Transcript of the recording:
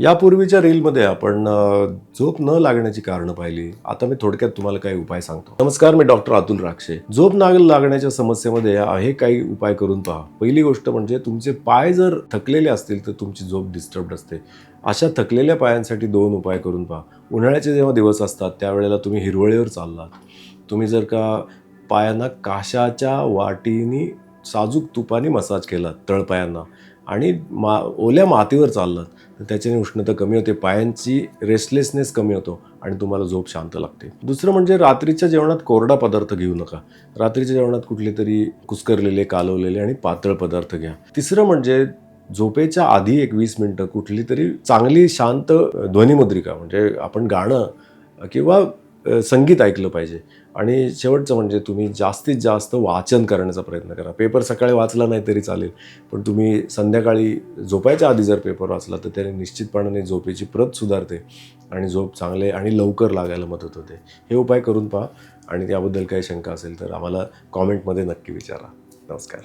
यापूर्वीच्या रीलमध्ये आपण झोप न लागण्याची कारणं पाहिली. आता मी थोडक्यात तुम्हाला काही उपाय सांगतो. नमस्कार मी डॉक्टर अतुल राक्षे. झोप नाग लागण्याच्या समस्येमध्ये आहे काही उपाय करून पहा. पहिली गोष्ट म्हणजे तुमचे पाय जर थकलेले असतील तर तुमची झोप डिस्टर्ब असते. अशा थकलेल्या पायांसाठी दोन उपाय करून पहा. उन्हाळ्याचे जेव्हा दिवस असतात त्यावेळेला तुम्ही हिरवळीवर चाललात. तुम्ही जर का पायांना काशाच्या वाटीनी साजूक तुपाने मसाज केला तळपायांना. आणि मा ओल्या मातीवर चाललं. तर त्याच्याने उष्णता कमी होते पायांची रेस्टलेसनेस कमी होतो आणि तुम्हाला झोप शांत लागते. दुसरं म्हणजे रात्रीच्या जेवणात कोरडा पदार्थ घेऊ नका. रात्रीच्या जेवणात कुठले तरी कुस्करलेले कालवलेले आणि पातळ पदार्थ घ्या. तिसरं म्हणजे झोपेच्या आधी एक वीस मिनटं कुठली तरी चांगली शांत ध्वनिमुद्रिका म्हणजे आपण गाणं किंवा संगीत ऐकलं पाहिजे. आणि शेवटचं म्हणजे तुम्ही जास्तीत जास्त वाचन करण्याचा प्रयत्न करा. पेपर सकाळी वाचला नाही तरी चालेल. पण तुम्ही संध्याकाळी झोपायच्या आधी जर पेपर वाचला तर त्याने निश्चितपणाने झोपेची प्रत सुधारते आणि झोप चांगले आणि लवकर लागायला मदत होते. हे उपाय करून पहा आणि त्याबद्दल काही शंका असेल तर आम्हाला कॉमेंटमध्ये नक्की विचारा. नमस्कार.